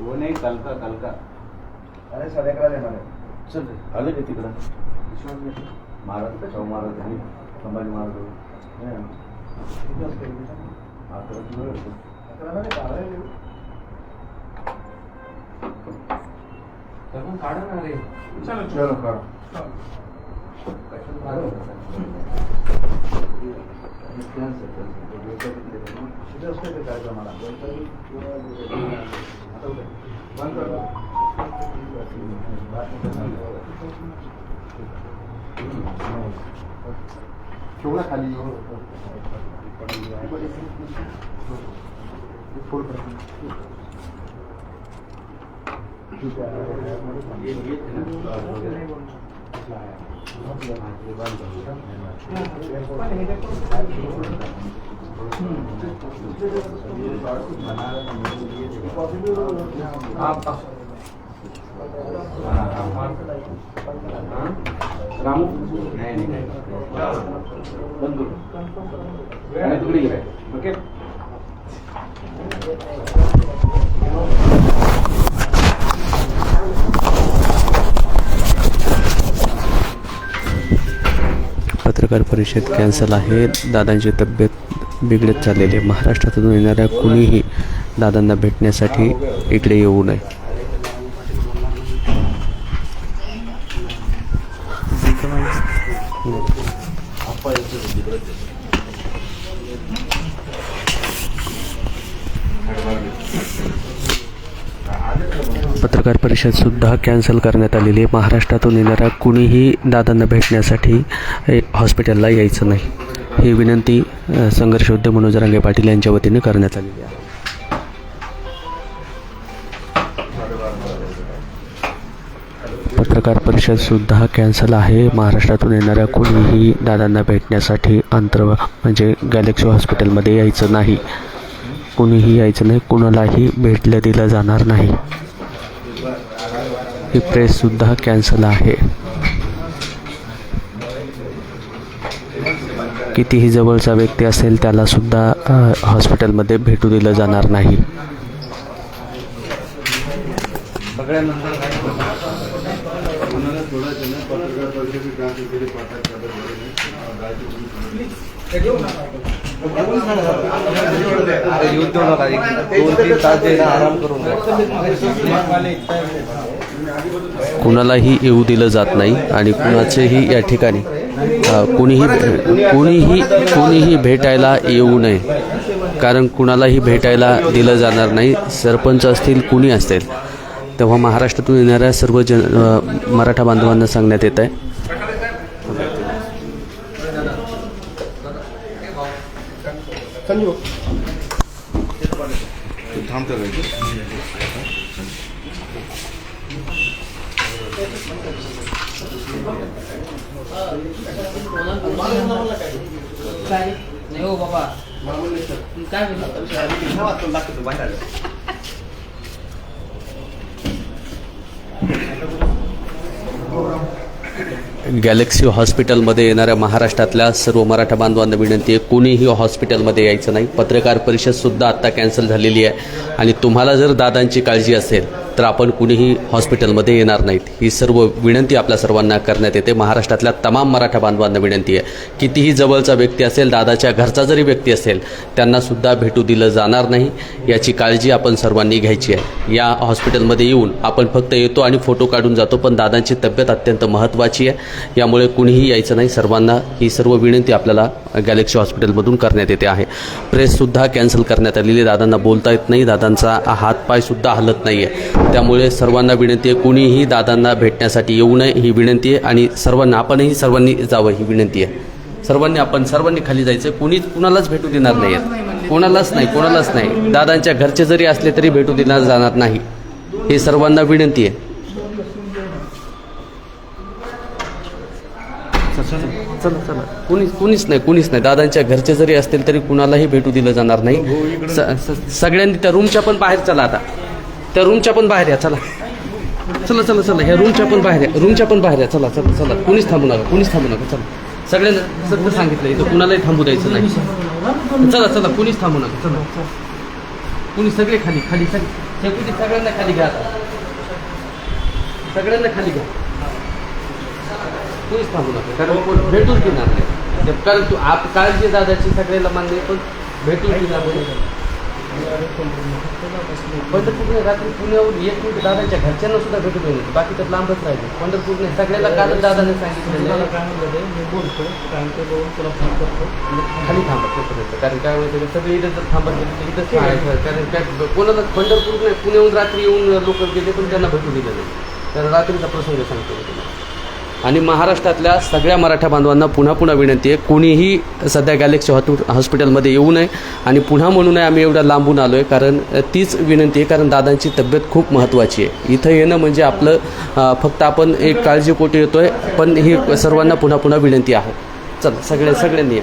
वो नाही कलका कलका अरे साडे अकरा देणार आहे चल रे आलं का तिकडं? महाराज शाहू महाराज आणि संभाजी महाराज किलो. अकरा नाही, बारा येईल. चलो करा केवढा खाली येते कार्यक्रमाला रामू नाही नाही बंधू आणि तिकडे ओके पत्रकार परिषद कॅन्सल आहे. दादांची तब्येत बिघडत चाललेली आहे. महाराष्ट्रातून येणाऱ्या कुणीही दादांना भेटण्यासाठी इकडे येऊ नये. पत्रकार परिषद सुद्धा कॅन्सल करण्यात आलेली आहे. महाराष्ट्रातून येणाऱ्या कुणीही दादांना भेटण्यासाठी हॉस्पिटलला यायचं नाही. ही विनंती संघर्ष उद्योग मनोज रांगे पाटील यांच्या वतीने करण्यात आलेली आहे. पत्रकार परिषदसुद्धा कॅन्सल आहे. महाराष्ट्रातून येणाऱ्या कुणीही दादांना भेटण्यासाठी अंतर म्हणजे गॅलेक्सी हॉस्पिटलमध्ये यायचं नाही. कुणीही यायचं नाही. कुणालाही भेटलं दिलं जाणार नाही. ही प्रेससुद्धा कॅन्सल आहे. कितीही जवळचा व्यक्ती असेल त्याला सुद्धा हॉस्पिटलमध्ये भेटू दिलं जाणार नाही सगळ्यानंतर काय कोणाला सोडायचं नाही केली कुणालाही येऊ दिलं जात नाही आणि कुणाचेही या ठिकाणी कुणीही कुणीही कुणीही भेटायला येऊ नये. कारण कुणालाही भेटायला दिलं जाणार नाही. सरपंच असतील कुणी असतील तेव्हा महाराष्ट्रातून येणाऱ्या सर्व जन मराठा बांधवांना सांगण्यात येत आहे थांबतो नाही हो बाबा काय बोलतो गॅलेक्सी हॉस्पिटलमध्ये येणाऱ्या महाराष्ट्रातल्या सर्व मराठा बांधवांना विनंती आहे कुणीही हॉस्पिटलमध्ये यायचं नाही. पत्रकार परिषदसुद्धा आत्ता कॅन्सल झालेली आहे. आणि तुम्हाला जर दादांची काळजी असेल तर आपण कुणीही हॉस्पिटलमध्ये येणार नाहीत. ही सर्व विनंती आपल्या सर्वांना करण्यात येते. महाराष्ट्रातल्या तमाम मराठा बांधवांना विनंती आहे. कितीही जवळचा व्यक्ती असेल दादाच्या घरचा जरी व्यक्ती असेल त्यांनासुद्धा भेटू दिलं जाणार नाही. याची काळजी आपण सर्वांनी घ्यायची आहे. या हॉस्पिटलमध्ये येऊन आपण फक्त येतो आणि फोटो काढून जातो पण दादांची तब्येत अत्यंत महत्त्वाची आहे. यामुळे कुणीही यायचं नाही. सर्वांना ही सर्व विनंती आपल्याला गॅलेक्सी हॉस्पिटलमधून करण्यात येते आहे. प्रेससुद्धा कॅन्सल करण्यात आलेली आहे. दादांना बोलता येत नाही. दादांचा हातपायसुद्धा हलत नाही आहे त्यामुळे सर्वांना विनंती आहे कुणीही दादांना भेटण्यासाठी येऊ नये ही विनंती आहे आणि सर्वांना आपणही सर्वांनी जावं ही विनंती आहे. सर्वांनी आपण सर्वांनी खाली जायचं कुणीच कुणालाच भेटू देणार नाही आहेत. कोणालाच नाही कोणालाच नाही. दादांच्या घरचे जरी असले तरी भेटू देणार जाणार नाही. हे सर्वांना विनंती आहे. चला चला. कुणीच कुणीच नाही कुणीच नाही. दादांच्या घरचे जरी असतील तरी कुणालाही भेटू दिलं जाणार नाही. स- स- सगळ्यांनी त्या रूमच्या पण बाहेर चला आता. त्या रूमच्या पण बाहेर या चला. चला चला चला. ह्या रूमच्या पण बाहेर या. रूमच्या पण बाहेर या. चला चला चला. कुणीच थांबू नका कुणीच थांबू नका. चला. सगळ्यांना सगळं सांगितलं इथं कुणालाही थांबू द्यायचं नाही. चला चला. कुणीच थांबू नका. चला. कुणी सगळे खाली खाली सगळे सगळ्यांना खाली घ्या आता. सगळ्यांना खाली घ्या. कोणीच थांबू नका. कारण कोण भेटून की ना कारण तू आप काळजी दादाची सगळ्याला मान्य पण भेटून ना पंढरपूरने रात्री पुण्यावर एक मिनिट दादाच्या घरच्यांना सुद्धा भेटू नये. बाकी तर लांबच राहिले. पंढरपूरने सगळ्याला कालच दादाने सांगितलेलं आहे. खाली थांबा तोपर्यंत. कारण काय माहिती का सगळे इथं जर थांबत गेले तर इथंच कारण काय कोणाला पंढरपूर नाही पुण्याहून रात्री येऊन लोक गेले पण त्यांना भेटू दिलं नाही. तर रात्रीचा प्रसंग सांगतो मी तुम्हाला. आणि महाराष्ट्रातल्या सगळ्या मराठा बांधवांना पुन्हा पुन्हा विनंती आहे कोणीही सध्या गॅलेक्सी हॉटू हॉस्पिटलमध्ये येऊ नये आणि पुन्हा म्हणून आम्ही एवढ्या लांबून आलो आहे कारण तीच विनंती आहे कारण दादांची तब्येत खूप महत्त्वाची आहे. इथं येणं म्हणजे आपलं फक्त आपण एक काळजीपोटी येतो आहे पण ही सर्वांना पुन्हा पुन्हा विनंती आहे. चला सगळे सगळ्यांनी या.